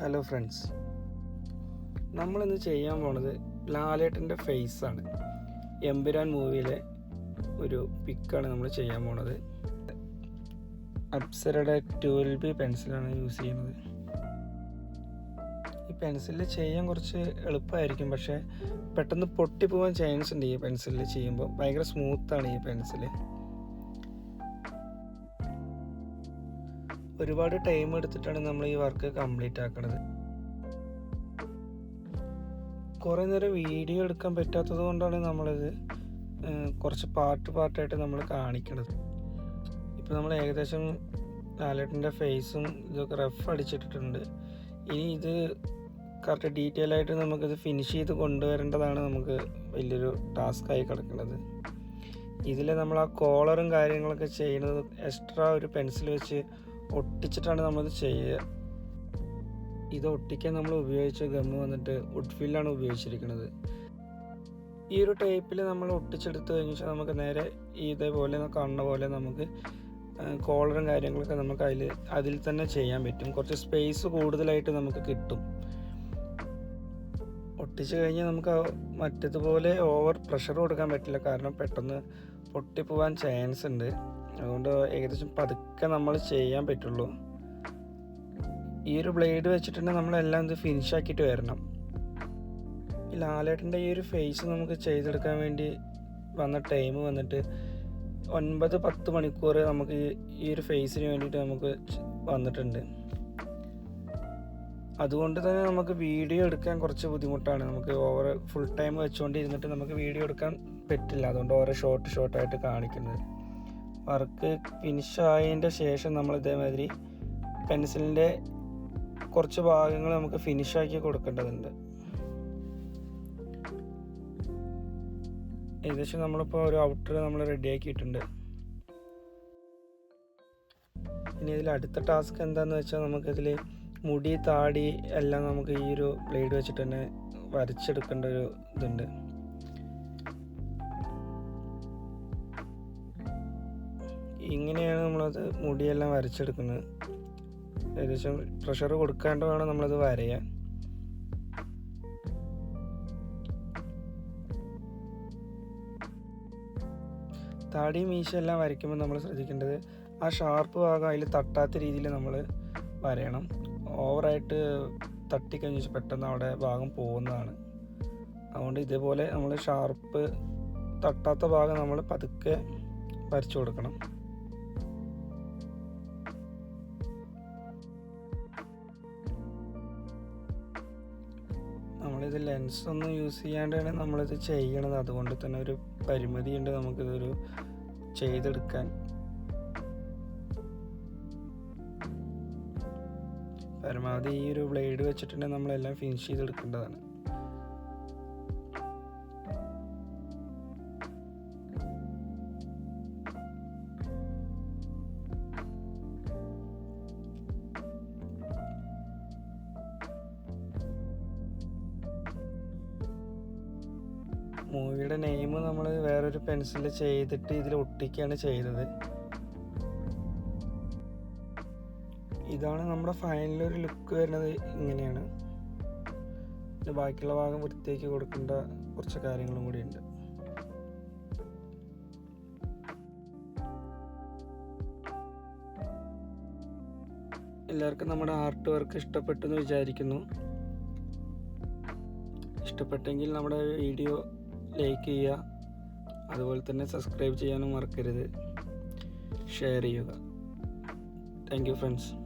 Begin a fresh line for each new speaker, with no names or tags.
Hello friends നമ്മളിന്ന് ചെയ്യാൻ പോണത് ലാലേട്ടന്റെ ആണ് എമ്പുരാൻ മൂവിയിലെ ഒരു പിക്കാണ് നമ്മൾ ചെയ്യാൻ പോണത്. അപ്സരയുടെ ട്വൽവ് ബി പെൻസിലാണ് യൂസ് ചെയ്യുന്നത്. ഈ പെൻസിലിൽ ചെയ്യാൻ കുറച്ച് എളുപ്പമായിരിക്കും പക്ഷേ പെട്ടെന്ന് പൊട്ടിപ്പോവാൻ ചാൻസ് ഉണ്ട് ഈ പെൻസിലിൽ ചെയ്യുമ്പോൾ. ഭയങ്കര സ്മൂത്താണ് ഈ പെൻസിൽ ഒരുപാട് ടൈം എടുത്തിട്ടാണ് നമ്മൾ ഈ വർക്ക് കംപ്ലീറ്റ് ആക്കുന്നത് കുറേ നേരം വീഡിയോ എടുക്കാൻ പറ്റാത്തത് കൊണ്ടാണ് നമ്മളിത് കുറച്ച് പാർട്ട് പാർട്ടായിട്ട് നമ്മൾ കാണിക്കണത്. ഇപ്പോൾ നമ്മൾ ഏകദേശം ലാലേട്ടന്റെ ഫേസും ഇതൊക്കെ റഫ് അടിച്ചിട്ടിട്ടുണ്ട്. ഇനി ഇത് കറക്റ്റ് ഡീറ്റെയിൽ ആയിട്ട് നമുക്കിത് ഫിനിഷ് ചെയ്ത് കൊണ്ടുവരേണ്ടതാണ് നമുക്ക് വലിയൊരു ടാസ്ക്കായി കിടക്കുന്നത് ഇതിൽ നമ്മൾ ആ കോളറും കാര്യങ്ങളൊക്കെ ചെയ്യുന്നത് എക്സ്ട്രാ ഒരു പെൻസിൽ വെച്ച് ഒട്ടിച്ചിട്ടാണ് നമ്മളിത് ചെയ്യുക. ഇത് ഒട്ടിക്കാൻ നമ്മൾ ഉപയോഗിച്ച ഗമ്മ് വന്നിട്ട് വുഡ് ഫില്ലാണ് ഉപയോഗിച്ചിരിക്കുന്നത്. ഈ ഒരു ടൈപ്പിൽ നമ്മൾ ഒട്ടിച്ചെടുത്ത് കഴിഞ്ഞാൽ നമുക്ക് നേരെ ഇതേപോലെ കാണുന്ന പോലെ നമുക്ക് കോളറും കാര്യങ്ങളൊക്കെ നമുക്ക് അതിൽ അതിൽ തന്നെ ചെയ്യാൻ പറ്റും. കുറച്ച് സ്പേസ് കൂടുതലായിട്ട് നമുക്ക് കിട്ടും. ഒട്ടിച്ച് കഴിഞ്ഞാൽ നമുക്ക് മറ്റേതുപോലെ ഓവർ പ്രഷർ കൊടുക്കാൻ പറ്റില്ല. കാരണം പെട്ടെന്ന് പൊട്ടിപ്പോവാൻ ചാൻസ് ഉണ്ട്. അതുകൊണ്ട് ഏകദേശം പതുക്കെ നമ്മൾ ചെയ്യാൻ പറ്റുള്ളൂ. ഈ ഒരു ബ്ലേഡ് വെച്ചിട്ടുണ്ടെങ്കിൽ നമ്മളെല്ലാം ഇത് ഫിനിഷ് ആക്കിയിട്ട് വരണം. ഈ ലാലേട്ടന്റെ ഈ ഒരു ഫേസ് നമുക്ക് ചെയ്തെടുക്കാൻ വേണ്ടി വന്ന ടൈം വന്നിട്ട് ഒൻപത് പത്ത് മണിക്കൂർ നമുക്ക് ഈ- ഈ ഒരു ഫേസിന് വേണ്ടിയിട്ട് നമുക്ക് വന്നിട്ടുണ്ട്. അതുകൊണ്ട് തന്നെ നമുക്ക് വീഡിയോ എടുക്കാൻ കുറച്ച് ബുദ്ധിമുട്ടാണ്. നമുക്ക് ഓവർ ഫുൾ ടൈം വെച്ചുകൊണ്ടിരുന്നിട്ട് നമുക്ക് വീഡിയോ എടുക്കാൻ പറ്റില്ല. അതുകൊണ്ട് ഓരോ ഷോർട്ട് ഷോർട്ടായിട്ട് കാണിക്കുന്നത്. വർക്ക് ഫിനിഷ് ആയതിന്റെ ശേഷം നമ്മൾ ഇതേമാതിരി പെൻസിലിന്റെ കുറച്ച് ഭാഗങ്ങൾ നമുക്ക് ഫിനിഷാക്കി കൊടുക്കേണ്ടതുണ്ട്. ഏകദേശം നമ്മളിപ്പോൾ ഒരു ഔട്ടർ നമ്മൾ റെഡി ആക്കിയിട്ടുണ്ട്. ഇനി ഇതിൽ അടുത്ത ടാസ്ക് എന്താണെന്ന് വെച്ചാൽ നമുക്കിതിൽ മുടി താടി എല്ലാം നമുക്ക് ഈ ഒരു ബ്ലേഡ് വെച്ചിട്ട് തന്നെ വരച്ചെടുക്കേണ്ട ഒരു ഇതുണ്ട്. ഇങ്ങനെയാണ് നമ്മളത് മുടിയെല്ലാം വരച്ചെടുക്കുന്നത്. ഏകദേശം പ്രഷർ കൊടുക്കാണ്ട് വേണം നമ്മളത് വരയാൻ താടി മീശ എല്ലാം വരയ്ക്കുമ്പോൾ നമ്മൾ ശ്രദ്ധിക്കേണ്ടത് ആ ഷാർപ്പ് ഭാഗം അതിൽ തട്ടാത്ത രീതിയിൽ നമ്മൾ വരയണം. ഓവറായിട്ട് തട്ടിക്കഴിഞ്ഞാൽ പെട്ടെന്ന് അവിടെ ഭാഗം പോകുന്നതാണ്. അതുകൊണ്ട് ഇതേപോലെ നമ്മൾ ഷാർപ്പ് തട്ടാത്ത ഭാഗം നമ്മൾ പതുക്കെ വരച്ചു കൊടുക്കണം. നമ്മളിത് ലെൻസ് ഒന്നും യൂസ് ചെയ്യാണ്ടാണ് നമ്മളിത് ചെയ്യണത്. അതുകൊണ്ട് തന്നെ ഒരു പരിമിതിയുണ്ട് നമുക്കിതൊരു ചെയ്തെടുക്കാൻ. പരമാവധി ഈ ഒരു ബ്ലേഡ് വെച്ചിട്ടുണ്ടെങ്കിൽ നമ്മളെല്ലാം ഫിനിഷ് ചെയ്തെടുക്കേണ്ടതാണ്. മൂവിയുടെ നെയിം നമ്മൾ വേറൊരു പെൻസിൽ ചെയ്തിട്ട് ഇതിൽ ഒട്ടിക്കുകയാണ് ചെയ്തത്. ഇതാണ് നമ്മുടെ ഫൈനലൊരു ലുക്ക് വരുന്നത്. ഇങ്ങനെയാണ്. ബാക്കിയുള്ള ഭാഗം വൃത്തിയാക്കി കൊടുക്കേണ്ട കുറച്ച് കാര്യങ്ങളും കൂടി ഉണ്ട്. എല്ലാവർക്കും നമ്മുടെ ആർട്ട് വർക്ക് ഇഷ്ടപ്പെട്ടെന്ന് വിചാരിക്കുന്നു. ഇഷ്ടപ്പെട്ടെങ്കിൽ നമ്മുടെ വീഡിയോ ലൈക്ക് ചെയ്യുക. അതുപോലെ തന്നെ സബ്സ്ക്രൈബ് ചെയ്യാനും മറക്കരുത്. ഷെയർ ചെയ്യുക. Thank you friends